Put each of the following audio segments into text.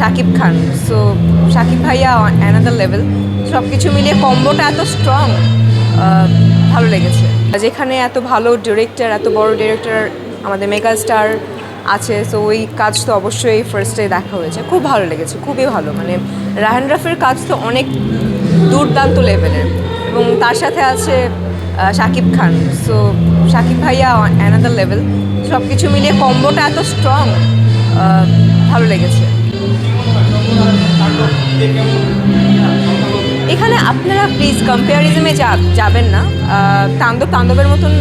Shakib Khan. So Shakib ভাইয়া another level সব কিছু মিলিয়ে কম্বোটা এত স্ট্রং ভালো লেগেছে। যেখানে এত ভালো ডিরেক্টর এত বড় ডিরেক্টর আমাদের মেগা স্টার আছে সো ওই কাজ তো অবশ্যই ফার্স্টে দেখা হয়েছে। খুব ভালো লেগেছে, খুবই ভালো। মানে রাহান রাফের কাজ তো অনেক দুর্দান্ত লেভেলের এবং তার সাথে আছে শাকিব খান। সো শাকিব ভাইয়া অ্যানাদার লেভেল সব কিছু মিলিয়ে কম্বোটা এত স্ট্রং ভালো লেগেছে। এখানে আপনারা প্লিজ কম্পেয়ারিজমে যাবেন না। তাণ্ডব তাণ্ডবের মতন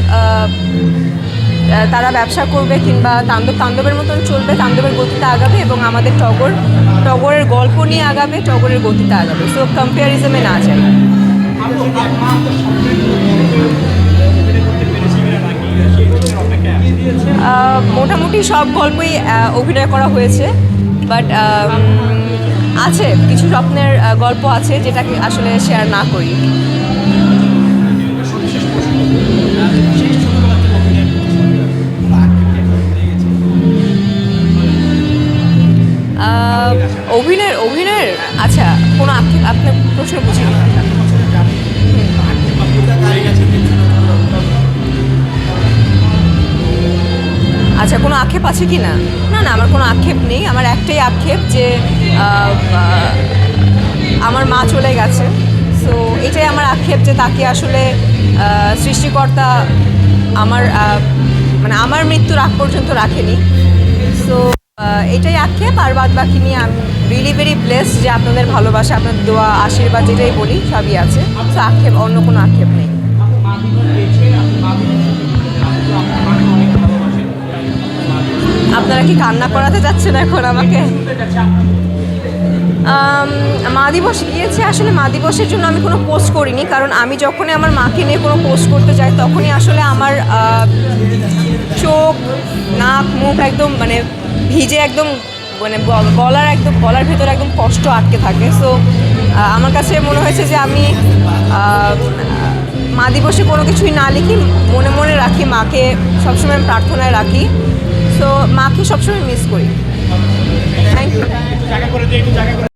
তারা ব্যবসা করবে কিংবা তাণ্ডব তাণ্ডবের মতন চলবে, তাণ্ডবের গতিতে আগাবে এবং আমাদের টগর টগরের গল্প নিয়ে আগাবে, টগরের গতিতে আগাবে। সো কম্পেয়ারিজমে না যাই। মোটামুটি সব গল্পই অভিনয় করা হয়েছে বাট আছে, কিছু স্বপ্নের গল্প আছে যেটাকে আসলে শেয়ার না করি। অভিনয়ের অভিনয়ের? আচ্ছা কোনো আপনার প্রশ্ন বুঝিনি আচ্ছা কোনো আক্ষেপ আছে কি না? না না, আমার কোনো আক্ষেপ নেই। আমার একটাই আক্ষেপ যে আমার মা চলে গেছে। সো এটাই আমার আক্ষেপ যে তাকে আসলে সৃষ্টিকর্তা আমার মানে আমার মৃত্যুর আগ পর্যন্ত রাখেনি। সো এটাই আক্ষেপ আর বাদ বাকি নিয়ে আমি রিয়েলি ভেরি ব্লেস যে আপনাদের ভালোবাসা আপনার দোয়া আশীর্বাদ যেটাই বলি সবই আছে। সো আক্ষেপ অন্য কোনো আক্ষেপ নেই। আপনারা কি কান্না করাতে যাচ্ছেন এখন আমাকে? আম, মা দিবস গিয়েছে, আসলে মা দিবসের জন্য আমি কোনো পোস্ট করিনি, কারণ আমি যখনই আমার মাকে নিয়ে কোনো পোস্ট করতে যাই, তখনই আসলে আমার চোখ, নাক, মুখ একদম মানে ভিজে একদম মানে গলার একদম গলার ভেতরে একদম কষ্ট আটকে থাকে। সো আমার কাছে মনে হয়েছে যে আমি মা দিবসে কোনো কিছুই না লিখি, মনে মনে রাখি, মাকে সবসময় প্রার্থনায় রাখি। সো মাকে সবসময় মিস করি। Thank you